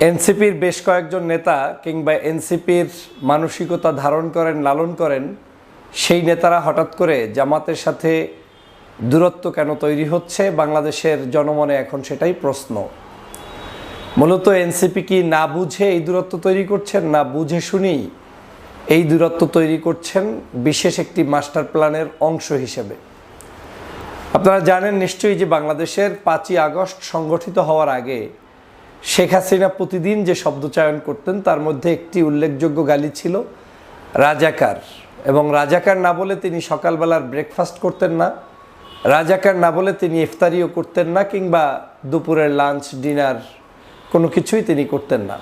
এনসিপির বেশ কয়েকজন নেতা কিংবা এনসিপির মানসিকতা ধারণ করেন, লালন করেন, সেই নেতারা হঠাৎ করে জামাতের সাথে দূরত্ব কেন তৈরি হচ্ছে? বাংলাদেশের জনমনে এখন সেটাই প্রশ্ন। মূলত এনসিপি কি না বুঝে এই দূরত্ব তৈরি করছেন, না বুঝে শুনেই এই দূরত্ব তৈরি করছেন বিশেষ একটি মাস্টার প্ল্যানের অংশ হিসেবে? আপনারা জানেন নিশ্চয়ই যে বাংলাদেশের পাঁচই আগস্ট সংগঠিত হওয়ার আগে শেখ হাসিনা প্রতিদিন যে শব্দচয়ন করতেন, তার মধ্যে একটি উল্লেখযোগ্য গালি ছিল, রাজাকার। এবং রাজাকার না বলে তিনি সকালবেলার ব্রেকফাস্ট করতেন না, রাজাকার না বলে তিনি ইফতারিও করতেন না, কিংবা দুপুরের লাঞ্চ ডিনার কোনো কিছুই তিনি করতেন না।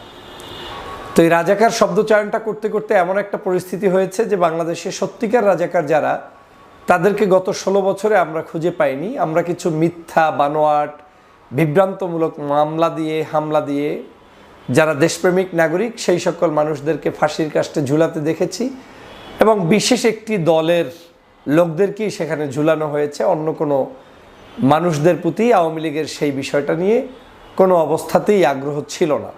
তো এই রাজাকার শব্দচয়নটা করতে করতে এমন একটা পরিস্থিতি হয়েছে যে বাংলাদেশে সত্যিকার রাজাকার যারা, তাদেরকে গত ষোলো বছরে আমরা খুঁজে পাইনি। আমরা কিছু মিথ্যা, বানোয়াট বিভ্রান্তমূলক মামলা দিয়ে, হামলা দিয়ে যারা দেশপ্রেমিক নাগরিক, সেই সকল মানুষদেরকে ফাঁসির কাস্টে ঝুলাতে দেখেছি এবং বিশেষ একটি দলের লোকদেরকেই সেখানে ঝুলানো হয়েছে। অন্য কোনো মানুষদের প্রতি আওয়ামী লীগের সেই বিষয়টা নিয়ে কোনো অবস্থাতেই আগ্রহ ছিল না।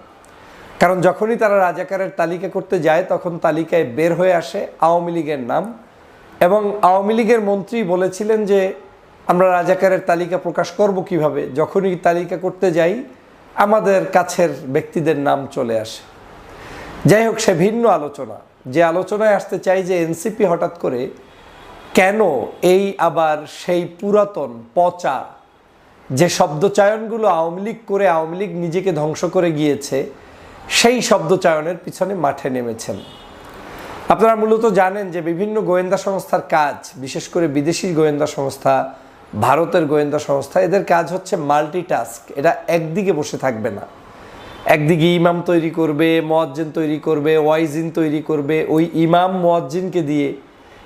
কারণ যখনই তারা রাজাকারের তালিকা করতে যায়, তখন তালিকায় বের হয়ে আসে আওয়ামী লীগের নাম এবং আওয়ামী লীগের মন্ত্রী বলেছিলেন যে আমরা রাজাকারের তালিকা প্রকাশ করব কীভাবে? যখনই তালিকা করতে যাই, আমাদের কাছের ব্যক্তিদের নাম চলে আসে। যাই হোক, সে ভিন্ন আলোচনা। যে আলোচনায় আসতে চাই যে এনসিপি হঠাৎ করে কেন এই আবার সেই পুরাতন পচা যে শব্দচয়নগুলো আওয়ামী লীগ করে আওয়ামী লীগ নিজেকে ধ্বংস করে গিয়েছে, সেই শব্দচয়নের পিছনে মাঠে নেমেছেন। আপনারা মূলত জানেন যে বিভিন্ন গোয়েন্দা সংস্থার কাজ, বিশেষ করে বিদেশি গোয়েন্দা সংস্থা ভারতের গোয়েন্দা সংস্থা, এদের কাজ হচ্ছে মাল্টিটাস্ক এটা একদিকে বসে থাকবে না। একদিকে ইমাম তৈরি করবে, মোয়াজ্জিন তৈরি করবে, ওয়াইজিন তৈরি করবে। ওই ইমাম মোয়াজ্জিনকে দিয়ে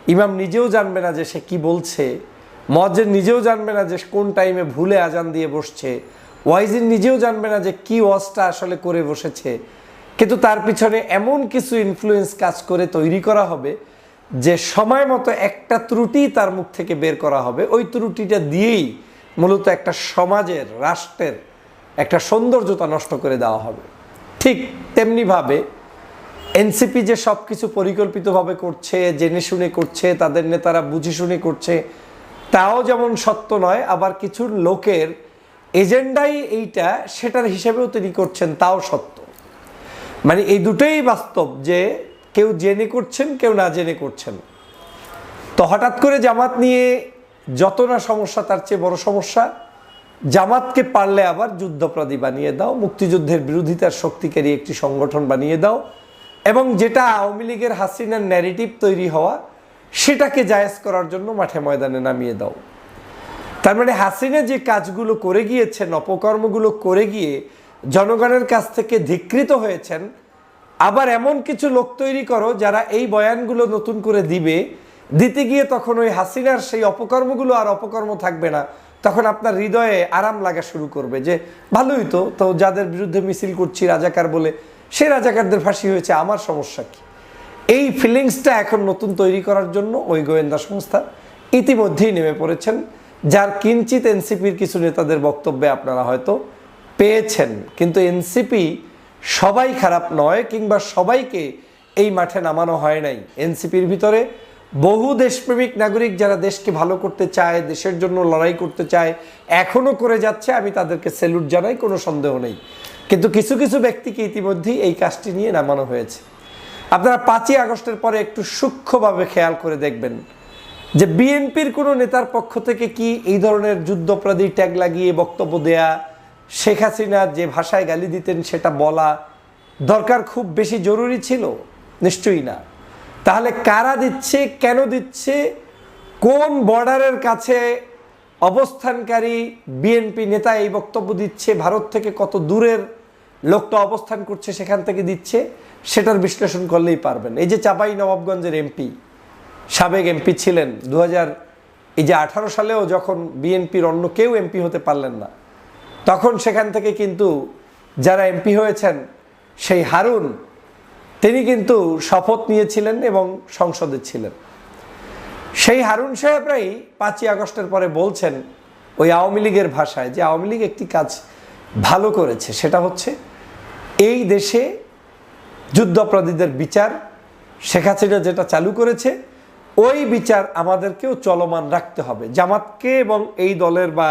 ইমাম নিজেও জানবে না যে সে কি বলছে। মোয়াজ্জিন নিজেও জানবে না যে কোন টাইমে ভুলে আজান দিয়ে বসছে। ওয়াইজিন নিজেও জানবে না যে কি ওয়াজটা আসলে করে বসেছে। কিন্তু তার পিছনে এমন কিছু ইনফ্লুয়েন্স কাজ করে তৈরি করা হবে যে সময় মতো একটা ত্রুটি তার মুখ থেকে বের করা হবে, ওই ত্রুটিটা দিয়েই মূলত একটা সমাজের, রাষ্ট্রের একটা সৌন্দর্যতা নষ্ট করে দেওয়া হবে। ঠিক তেমনিভাবে এনসিপি যে সব কিছু পরিকল্পিতভাবে করছে, জেনে শুনে করছে, তাদের নেতারা বুঝে শুনে করছে, তাও যেমন সত্য নয়, আবার কিছু লোকের এজেন্ডাই এইটা, সেটার হিসেবেও তিনি করছেন, তাও সত্য। মানে এই দুটোই বাস্তব যে কেউ জেনে করছেন, কেউ না জেনে করছেন। তো হঠাৎ করে জামাত নিয়ে যত না সমস্যা, তার চেয়ে বড় সমস্যা, জামাতকে পারলে আবার যুদ্ধপ্রাদী বানিয়ে দাও, মুক্তিযুদ্ধের বিরোধিতার শক্তিকারী একটি সংগঠন বানিয়ে দাও এবং যেটা আওয়ামী লীগের হাসিনার ন্যারেটিভ তৈরি হওয়া, সেটাকে জায়েজ করার জন্য মাঠে ময়দানে নামিয়ে দাও। তার মানে হাসিনা যে কাজগুলো করে গিয়েছেন, অপকর্মগুলো করে গিয়ে জনগণের কাছ থেকে ধিকৃত হয়েছেন আবার এমন কিছু লোক তৈরি করো যারা এই বয়ানগুলো নতুন করে দিবে, দিতে গিয়ে তখন ওই হাসিনার সেই অপকর্মগুলো আর অপকর্ম থাকবে না। তখন আপনার হৃদয়ে আরাম লাগা শুরু করবে যে, ভালোই তো তো যাদের বিরুদ্ধে মিছিল করছি রাজাকার বলে সে রাজাকারদের ফাঁসি হয়েছে, আমার সমস্যা কি? এই ফিলিংসটা এখন নতুন তৈরি করার জন্য ওই গোয়েন্দা সংস্থা ইতিমধ্যেই নেমে পড়েছেন, যার কিঞ্চিত এনসিপির কিছু নেতাদের বক্তব্যে আপনারা হয়তো পেয়েছেন। কিন্তু এনসিপি সবাই খারাপ নয় কিংবা সবাইকে এই মাঠে নামানো হয় নাই। এনসিপির ভিতরে বহু দেশপ্রেমিক নাগরিক যারা দেশকে ভালো করতে চায়, দেশের জন্য লড়াই করতে চায় এখনও করে যাচ্ছে, আমি তাদেরকে সেলুট জানাই, কোনো সন্দেহ নেই। কিন্তু কিছু কিছু ব্যক্তিকে ইতিমধ্যেই এই কাজটি নিয়ে নামানো হয়েছে। আপনারা পাঁচই আগস্টের পরে একটু সূক্ষ্মভাবে খেয়াল করে দেখবেন যে বিএনপির কোনো নেতার পক্ষ থেকে কি এই ধরনের যুদ্ধপ্রাদী ট্যাগ লাগিয়ে বক্তব্য দেয়া শেখ হাসিনা যে ভাষায় গালি দিতেন সেটা বলা দরকার খুব বেশি জরুরি ছিল? নিশ্চয়ই না। তাহলে কারা দিচ্ছে, কেন দিচ্ছে, কোন বর্ডারের কাছে অবস্থানকারী বিএনপি নেতা এই বক্তব্য দিচ্ছে, ভারত থেকে কত দূরের লোকটা অবস্থান করছে সেখান থেকে দিচ্ছে, সেটার বিশ্লেষণ করলেই পারবেন। এই যে চাপাই নবাবগঞ্জের এমপি, সাবেক এমপি ছিলেন দু হাজার এই যে আঠারো সালেও যখন বিএনপির অন্য কেউ এমপি হতে পারলেন না তখন সেখান থেকে কিন্তু যারা এমপি হয়েছেন, সেই হারুন, তিনি কিন্তু শপথ নিয়েছিলেন এবং সংসদে ছিলেন। সেই হারুন সাহেবরাই পাঁচই আগস্টের পরে বলছেন ওই আওয়ামী লীগের ভাষায় যে আওয়ামী লীগ একটি কাজ ভালো করেছে, সেটা হচ্ছে এই দেশে যুদ্ধাপরাধীদের বিচার, শেখ হাসিনা যেটা চালু করেছে, ওই বিচার আমাদেরকেও চলমান রাখতে হবে। জামাতকে এবং এই দলের বা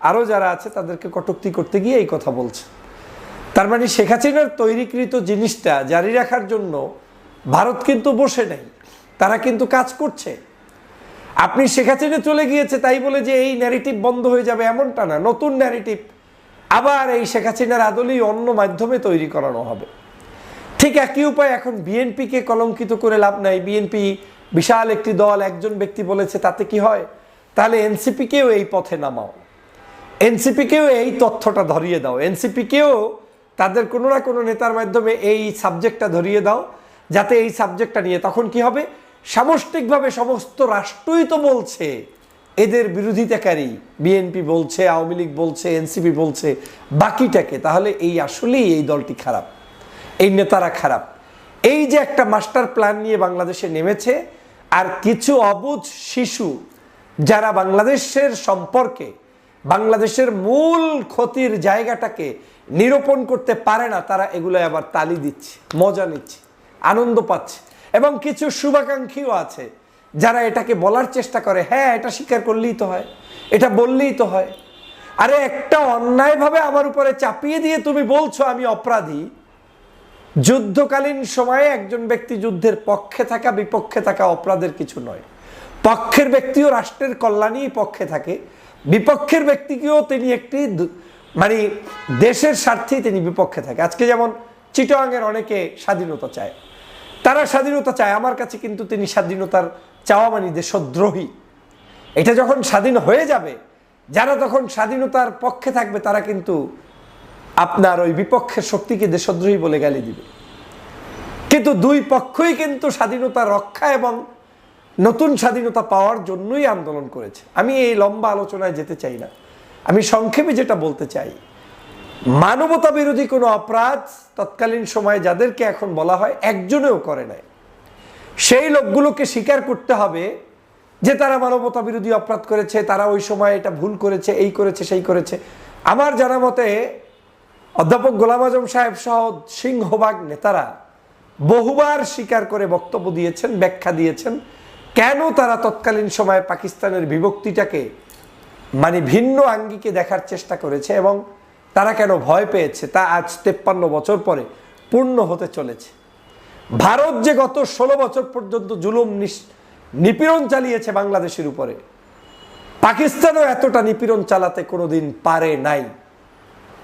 আরও যারা আছে তাদেরকে কটুক্তি করতে গিয়ে এই কথা বলছে। তার মানে শেখ হাসিনার তৈরিকৃত জিনিসটা জারি রাখার জন্য ভারত কিন্তু বসে নেই, তারা কিন্তু কাজ করছে। আপনি শেখ হাসিনা চলে গিয়েছে তাই বলে যে এই ন্যারেটিভ বন্ধ হয়ে যাবে এমনটা না, নতুন ন্যারেটিভ আবার এই শেখ হাসিনার আদলেই অন্য মাধ্যমে তৈরি করানো হবে। ঠিক একই উপায় এখন বিএনপিকে কলঙ্কিত করে লাভ নাই। বিএনপি বিশাল একটি দল, একজন ব্যক্তি বলেছে, তাতে কি হয়? তাহলে এনসিপিকেও এই পথে নামাও। এনসিপিকেও এই তথ্যটা ধরিয়ে দাও। এনসিপিকেও তাদের কোনো না কোনো নেতার মাধ্যমে এই সাবজেক্টটা ধরিয়ে দাও, যাতে এই সাবজেক্টটা নিয়ে। তখন কি হবে? সামষ্টিকভাবে সমস্ত রাষ্ট্রই তো বলছে, এদের বিরোধিতাকারী, বিএনপি বলছে, আওয়ামী লীগ বলছে, এনসিপি বলছে, বাকিটাকে। তাহলে এই আসলেই এই দলটি খারাপ, এই নেতারা খারাপ। এই যে একটা মাস্টার প্ল্যান নিয়ে বাংলাদেশে নেমেছে, আর কিছু অবুঝ শিশু যারা বাংলাদেশের সম্পর্কে বাংলাদেশের মূল ক্ষতির জায়গাটাকে নিরূপণ করতে পারে না, তারা এগুলো আবার তালি দিচ্ছে, মজা নিচ্ছে, আনন্দ পাচ্ছে। এবং কিছু শুভাকাঙ্ক্ষীও আছে, যারা এটাকে বলার চেষ্টা করে হ্যাঁ এটা স্বীকার করলেই তো হয়, এটা বললেই তো হয়। আরে একটা অন্যায়ভাবে আমার উপরে চাপিয়ে দিয়ে তুমি বলছো আমি অপরাধী, যুদ্ধকালীন সময়ে একজন ব্যক্তি যুদ্ধের পক্ষে থাকা, বিপক্ষে থাকা অপরাধের কিছু নয়। পক্ষের ব্যক্তিও রাষ্ট্রের কল্যাণই পক্ষে থাকে। বিপক্ষের ব্যক্তিকেও তিনি একটি মানে দেশের স্বার্থেই তিনি বিপক্ষে থাকে। আজকে যেমন চিটোয়াংয়ের অনেকে স্বাধীনতা চায়। তারা স্বাধীনতা চায়, আমার কাছে কিন্তু তিনি স্বাধীনতার চাওয়া মানে দেশদ্রোহী। এটা যখন স্বাধীন হয়ে যাবে, যারা তখন স্বাধীনতার পক্ষে থাকবে, তারা কিন্তু আপনার ওই বিপক্ষের শক্তিকে দেশদ্রোহী বলে গালি দিবে। কিন্তু দুই পক্ষই কিন্তু স্বাধীনতা রক্ষা এবং নতুন স্বাধীনতা পাওয়ার জন্যই আন্দোলন করেছে। আমি এই লম্বা আলোচনায় যেতে চাই না। আমি সংক্ষেপে যেটা বলতে চাই, মানবতা বিরোধী কোনো অপরাধ তৎকালীন সময়ে যাদেরকে এখন বলা হয় একজনেও করে নাই। সেই লোকগুলোকে স্বীকার করতে হবে যে তারা মানবতা বিরোধী অপরাধ করেছে, তারা ওই সময় এটা ভুল করেছে, এই করেছে, সেই করেছে। আমার জানা মতে অধ্যাপক গোলাম আজম সাহেব সহ সিংহবাগ নেতারা বহুবার স্বীকার করে বক্তব্য দিয়েছেন, ব্যাখ্যা দিয়েছেন। কেন তারা তৎকালীন সময়ে পাকিস্তানের বিভক্তিটাকে মানে ভিন্ন আঙ্গিকে দেখার চেষ্টা করেছে এবং তারা কেন ভয় পেয়েছে, তা আজ তেপ্পান্ন বছর পরে পূর্ণ হতে চলেছে। ভারত যে গত ষোলো বছর পর্যন্ত জুলুম নিপীড়ন চালিয়েছে বাংলাদেশের উপরে, পাকিস্তানও এতটা নিপীড়ন চালাতে কোনোদিন পারে নাই।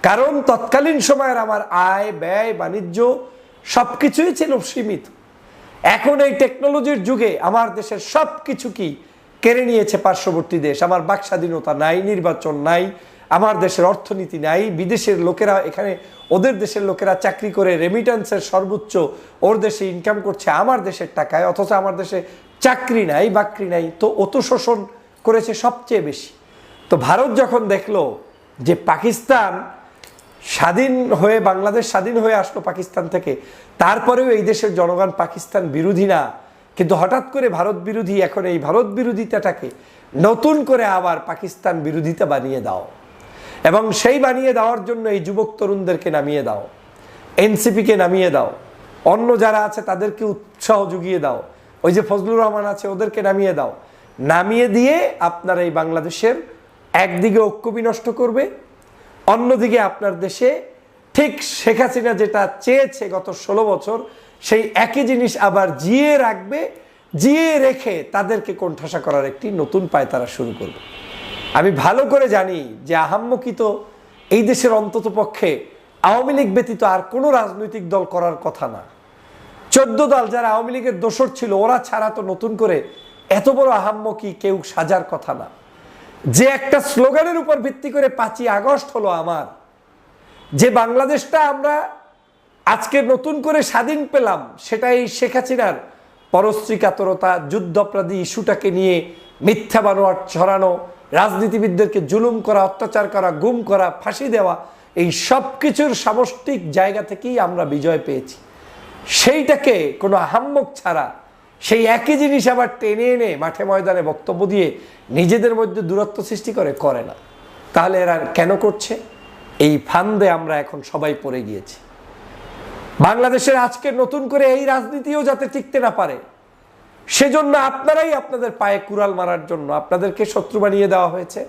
কারণ তৎকালীন সময়ের আমার আয়, ব্যয়, বাণিজ্য সব কিছুই ছিল সীমিত। এখন এই টেকনোলজির যুগে আমার দেশের সব কিছু কি কেড়ে নিয়েছে পার্শ্ববর্তী দেশ? আমার বাক স্বাধীনতা নাই, নির্বাচন নাই, আমার দেশের অর্থনীতি নাই, বিদেশের লোকেরা এখানে, ওদের দেশের লোকেরা চাকরি করে রেমিটেন্সের সর্বোচ্চ, ওর দেশে ইনকাম করছে, আমার দেশের টাকায়, অথচ আমার দেশে চাকরি নাই, বাকরি নাই, তো অত শোষণ করেছে সবচেয়ে বেশি। তো ভারত যখন দেখল যে পাকিস্তান স্বাধীন হয়ে, বাংলাদেশ স্বাধীন হয়ে আসলো পাকিস্তান থেকে। তারপরেও এই দেশের জনগণ পাকিস্তান বিরোধী না। কিন্তু হঠাৎ করে ভারত বিরোধী, এখন এই ভারত বিরোধিতাটাকে নতুন করে আবার পাকিস্তান বিরোধিতা বানিয়ে দাও। এবং সেই বানিয়ে দেওয়ার জন্য এই যুবক তরুণদেরকে নামিয়ে দাও। এনসিপিকে নামিয়ে দাও। অন্য যারা আছে তাদেরকে উৎসাহ জুগিয়ে দাও। ওই যে ফজলুর রহমান আছে, ওদেরকে নামিয়ে দাও। নামিয়ে দিয়ে আপনার এই বাংলাদেশের একদিকে ঐক্য বিনষ্ট করবে অন্যদিকে আপনার দেশে ঠিক শেখ হাসিনা যেটা চেয়েছে গত ষোলো বছর, সেই একই জিনিস আবার জিয়ে রাখবে, জিয়ে রেখে তাদেরকে কোণঠাসা করার একটি নতুন পায় তারা শুরু করবে। আমি ভালো করে জানি যে আহাম্মকি তো এই দেশের অন্তত পক্ষে আওয়ামী লীগ ব্যতীত আর কোনো রাজনৈতিক দল করার কথা না। চোদ্দ দল যারা আওয়ামী লীগের দোসর ছিল, ওরা ছাড়া তো নতুন করে এত বড় আহাম্মকি কেউ সাজার কথা না। যে একটা স্লোগানের উপর ভিত্তি করে পাঁচই আগস্ট হলো আমার। যে বাংলাদেশটা আমরা আজকে নতুন করে স্বাধীন পেলাম, সেটাই শেখ হাসিনার পরশ্রী কাতরতা যুদ্ধপরাধী ইস্যুটাকে নিয়ে মিথ্যা বানোয়ার ছড়ানো, রাজনীতিবিদদেরকে জুলুম করা, অত্যাচার করা, গুম করা, ফাঁসি দেওয়া, এই সব কিছুর সামষ্টিক জায়গা থেকেই আমরা বিজয় পেয়েছি। সেইটাকে কোনো আহাম্মক ছাড়া সেই একই জিনিস আবার টেনে এনে মাঠে ময়দানে বক্তব্য দিয়ে নিজেদের মধ্যে দূরত্ব সৃষ্টি করে করে না। তাহলে এরা কেন করছে? এই ফান্দে আমরা এখন সবাই পড়ে গিয়েছি। বাংলাদেশের আজকে নতুন করে এই রাজনীতিও যাতে টিকতে না পারে, সেজন্য আপনারাই আপনাদের পায়ে কুড়াল মারার জন্য আপনাদেরকে শত্রু বানিয়ে দেওয়া হয়েছে।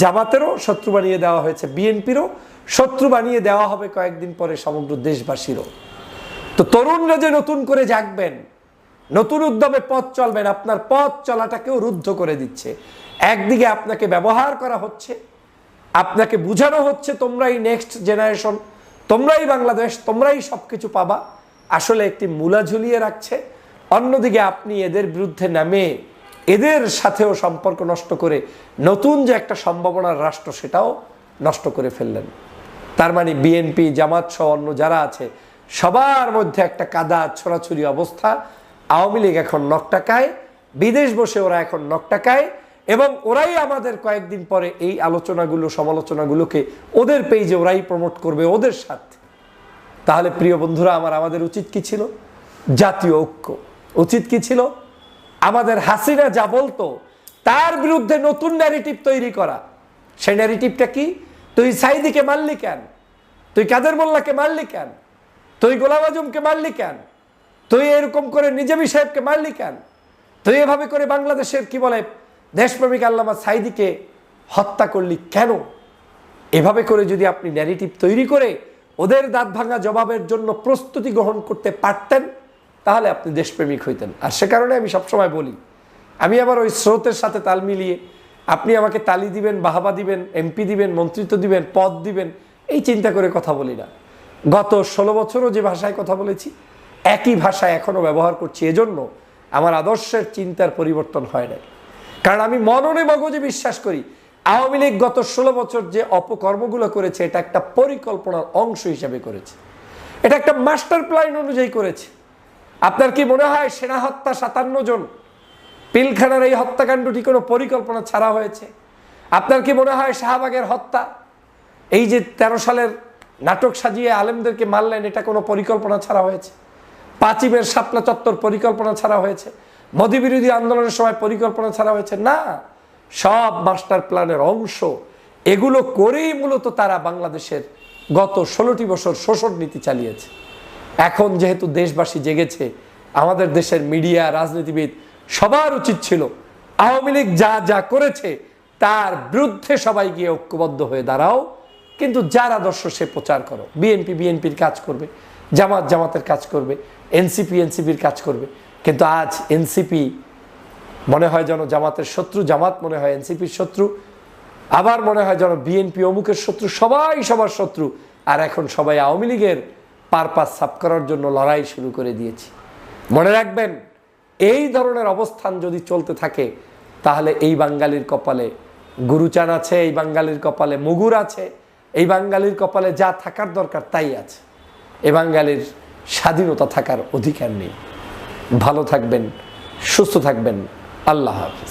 জামাতেরও শত্রু বানিয়ে দেওয়া হয়েছে, বিএনপিরও শত্রু বানিয়ে দেওয়া হবে কয়েকদিন পরে সমগ্র দেশবাসীরও। তো তরুণরা যে নতুন করে জাগবেন নতুন উদ্যমে পথ চলবেন, আপনার পথ চলাটাকেও রুদ্ধ করে দিচ্ছে। একদিকে আপনাকে ব্যবহার করা হচ্ছে, আপনাকে বুঝানো হচ্ছে তোমরাই নেক্সট জেনারেশন তোমরাই বাংলাদেশ, তোমরাই সব কিছু পাবা, আসলে একটি মূলা ঝুলিয়ে রাখছে। অন্যদিকে আপনি এদের বিরুদ্ধে নামে, এদের সাথেও সম্পর্ক নষ্ট করে নতুন যে একটা সম্ভাবনার রাষ্ট্র সেটাও নষ্ট করে ফেললেন। তার মানে বিএনপি, জামাত সহ অন্য যারা আছে, সবার মধ্যে একটা কাদা, ছড়াছড়ি অবস্থা আওয়ামী লীগ এখন নকটাকায় বিদেশ বসে ওরা এখন নকটাকায় এবং ওরাই আমাদের কয়েকদিন পরে এই আলোচনাগুলো, সমালোচনাগুলোকে ওদের পেজে ওরাই প্রমোট করবে ওদের সাথে। তাহলে প্রিয় বন্ধুরা, আমার, আমাদের উচিত কি ছিল? জাতীয় ঐক্য। উচিত কি ছিল? আমাদের হাসিনা যা বলতো, তার বিরুদ্ধে নতুন ন্যারেটিভ তৈরি করা। সেই ন্যারেটিভটা কি? তুই সাইদিকে মারলি কেন? তুই কাদের মোল্লাকে মারলি কেন? তুই গোলাম আজমকে মারলি কেন? তুই এরকম করে নিজামী সাহেবকে মারলি কেন? তুই এভাবে করে বাংলাদেশের কি বলে, দেশপ্রেমিক আল্লামা সাইদিকে হত্যা করলি কেন? এভাবে করে যদি আপনি ন্যারেটিভ তৈরি করে ওদের দাঁত ভাঙা জবাবের জন্য প্রস্তুতি গ্রহণ করতে পারতেন, তাহলে আপনি দেশপ্রেমিক হইতেন। আর সে কারণে আমি সবসময় বলি, আমি আবার ওই স্রোতের সাথে তাল মিলিয়ে আপনি আমাকে তালি দিবেন, বাহাবা দিবেন এমপি দিবেন, মন্ত্রিত্ব দিবেন, পদ দিবেন, এই চিন্তা করে কথা বলি না। গত ষোলো বছরও যে ভাষায় কথা বলেছি একই ভাষা এখনও ব্যবহার করছি, এজন্য আমার আদর্শের চিন্তার পরিবর্তন হয় নাই। কারণ আমি মননে মগজে বিশ্বাস করি, আওয়ামী লীগ গত ষোলো বছর যে অপকর্মগুলো করেছে, এটা একটা পরিকল্পনার অংশ হিসাবে করেছে। এটা একটা মাস্টার প্ল্যান অনুযায়ী করেছে। আপনার কি মনে হয় সেনা হত্যা সাতান্ন জন? পিলখানার এই হত্যাকাণ্ডটি কোনো পরিকল্পনা ছাড়া হয়েছে? আপনার কি মনে হয় শাহবাগের হত্যা? এই যে তেরো সালের নাটক সাজিয়ে আলেমদেরকে মারলেন, এটা কোনো পরিকল্পনা ছাড়া হয়েছে? পাঁচিমের শাপলা চত্বর পরিকল্পনা ছাড়া হয়েছে। মোদী বিরোধী আন্দোলনের সময় পরিকল্পনা ছাড়া হয়েছে। না, সব মাস্টার প্ল্যানের অংশ। এগুলো করেই মূলত তারা বাংলাদেশের গত ষোলোটি বছর শোষণ নীতি চালিয়েছে। এখন যেহেতু দেশবাসী জেগেছে, আমাদের দেশের মিডিয়া, রাজনীতিবিদ সবার উচিত ছিল আওয়ামী লীগ যা যা করেছে তার বিরুদ্ধে সবাই গিয়ে ঐক্যবদ্ধ হয়ে দাঁড়াও। কিন্তু যার আদর্শ সে প্রচার করো। বিএনপি বিএনপির কাজ করবে, জামাত জামাতের কাজ করবে। এনসিপি, এনসিপির কাজ করবে। কিন্তু আজ এনসিপি মনে হয় যেন জামাতের শত্রু, জামাত মনে হয় এনসিপির শত্রু, আবার মনে হয় যেন বিএনপি অমুকের শত্রু, সবাই সবার শত্রু, আর এখন সবাই আওয়ামী লীগের পারপাস সাফ করার জন্য লড়াই শুরু করে দিয়েছি। মনে রাখবেন, এই ধরনের অবস্থান যদি চলতে থাকে, তাহলে এই বাঙালির কপালে গুরুচান আছে, এই বাঙালির কপালে মুগুর আছে, এই বাঙালির কপালে যা থাকার দরকার তাই আছে। এ বাঙালির স্বাধীনতা থাকার অধিকার নেই। ভালো থাকবেন সুস্থ থাকবেন। আল্লাহ হাফিজ।